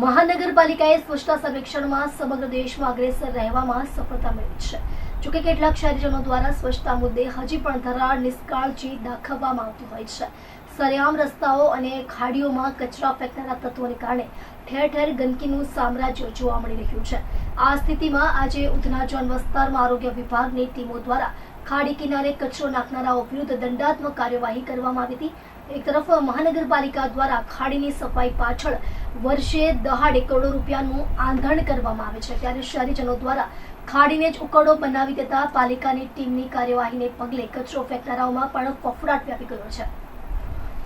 મહાનગરપાલિકાએ સ્વચ્છતા સર્વેક્ષણમાં સમગ્ર દેશમાં અગ્રેસર રહેવામાં સફળતા મેળવી છે. જોકે કેટલાક શહેરીજનો દ્વારા સ્વચ્છતા મુદ્દે હજી પણ ધરાર નિષ્કાળજી દાખવવામાં આવતી હોય છે. સરેઆમ રસ્તાઓ અને ખાડીઓમાં કચરા ફેંકનારા તત્વોને કારણે ઠેર ઠેર ગંદકીનું સામ્રાજ્ય જોવા મળી રહ્યું છે. આ સ્થિતિમાં આજે ઉધના જોન વિસ્તારમાં આરોગ્ય વિભાગની ટીમો દ્વારા ખાડી કિનારે કચરો નાખનારાઓ વિરુદ્ધ દંડાત્મક કાર્યવાહી કરવામાં આવી હતી. એક તરફ મહાનગરપાલિકા દ્વારા ખાડીની સફાઈ પાછળ વર્ષે દહાડે કરોડો રૂપિયાનું આંધણ કરવામાં આવે છે. ત્યારે શહેરીજનો દ્વારા ખાડીને જ ઉકડો બનાવી દેતા પાલિકાની ટીમની કાર્યવાહીને પગલે કચરો ફેંકનારાઓમાં પણ ફફડાટ વ્યાપી ગયો છે.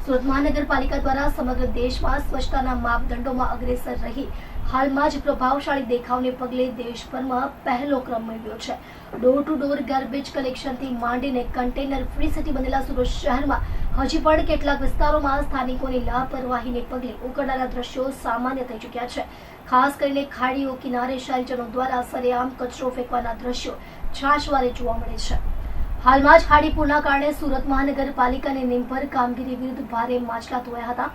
સુરત મહાનગરપાલિકા દ્વારા સમગ્ર દેશમાં સ્વચ્છતાના માપદંડોમાં અગ્રેસર રહી. હાલમાં જ પ્રભાવશાળી દેખાવને પગલે દેશભરમાં પહેલો ક્રમ મેળવ્યો છે. ડોર ટુ ડોર ગાર્બેજ કલેક્શનથી માંડીને કન્ટેનર ફ્રી સિટી બનેલા સુરત શહેરમાં હજી પણ કેટલાક વિસ્તારોમાં સ્થાનિકોની લાપરવાહીને પગલે ઉકળનારા દ્રશ્યો સામાન્ય થઈ ચૂક્યા છે. ખાસ કરીને ખાડીઓ કિનારે શહેરજનો દ્વારા સરેઆમ કચરો ફેંકવાના દ્રશ્યો છાશવારે જોવા મળે છે. હાલમાં જ ખાડીપુરના કારણે સુરત મહાનગરપાલિકાની નિર્ભર કામગીરી વિરુદ્ધ ભારે માછલા ધોયા હતા.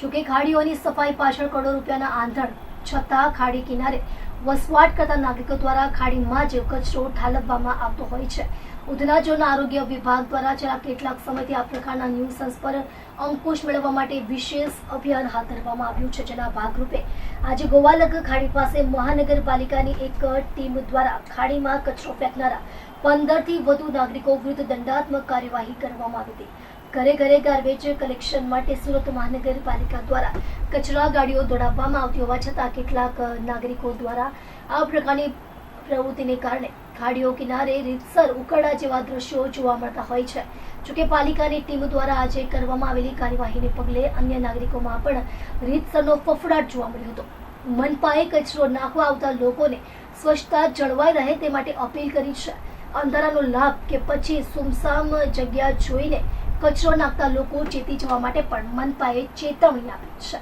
જોકે ખાડીઓની સફાઈ પાછળ કરોડો રૂપિયાના આંધણ છતાં ખાડી કિનારે વસવાટ કરતા નાગરિકો દ્વારા ખાડીમાં જ કચરો ઠાલવવામાં આવતો હોય છે. ઉધનાજોના આરોગ્ય વિભાગ દ્વારા છેલ્લા કેટલાક સમયથી આ પ્રકારના ન્યુસન્સ પર અંકુશ મેળવવા માટે વિશેષ અભિયાન હાથ ધરવામાં આવ્યું છે. જેના ભાગરૂપે આજે ગોવાલગ ખાડી પાસે મહાનગરપાલિકાની એક ટીમ દ્વારા ખાડીમાં કચરો ફેંકનારા પંદરથી વધુ નાગરિકો વિરુદ્ધ દંડાત્મક કાર્યવાહી કરવામાં આવી હતી. ઘરે ઘરે ગાર્બેજ કલેક્શન માટે સુરત મહાનગરપાલિકા દ્વારા કચરા ગાડીઓ દોડાવવામાં આવતી હોવા છતાં કેટલાક નાગરિકો દ્વારા આ પ્રકારની પ્રવૃત્તિને કારણે ખાડીઓ કિનારે રીતસર ઉકળા જેવા દ્રશ્યો જોવા મળતા હોય છે. જોકે પાલિકાની ટીમ દ્વારા આજે કરવામાં આવેલી કાર્યવાહીને પગલે અન્ય નાગરિકોમાં પણ રીતસરનો ફફડાટ જોવા મળ્યો હતો. મનપાએ કચરો નાખવા આવતા લોકોને સ્વચ્છતા જળવાઈ રહે તે માટે અપીલ કરી છે. અંધારાનો લાભ કે પછી સુમસામ જગ્યા જોઈને કચરો નાખતા લોકો ચેતી જવા માટે પણ મનપાએ ચેતવણી આપી છે.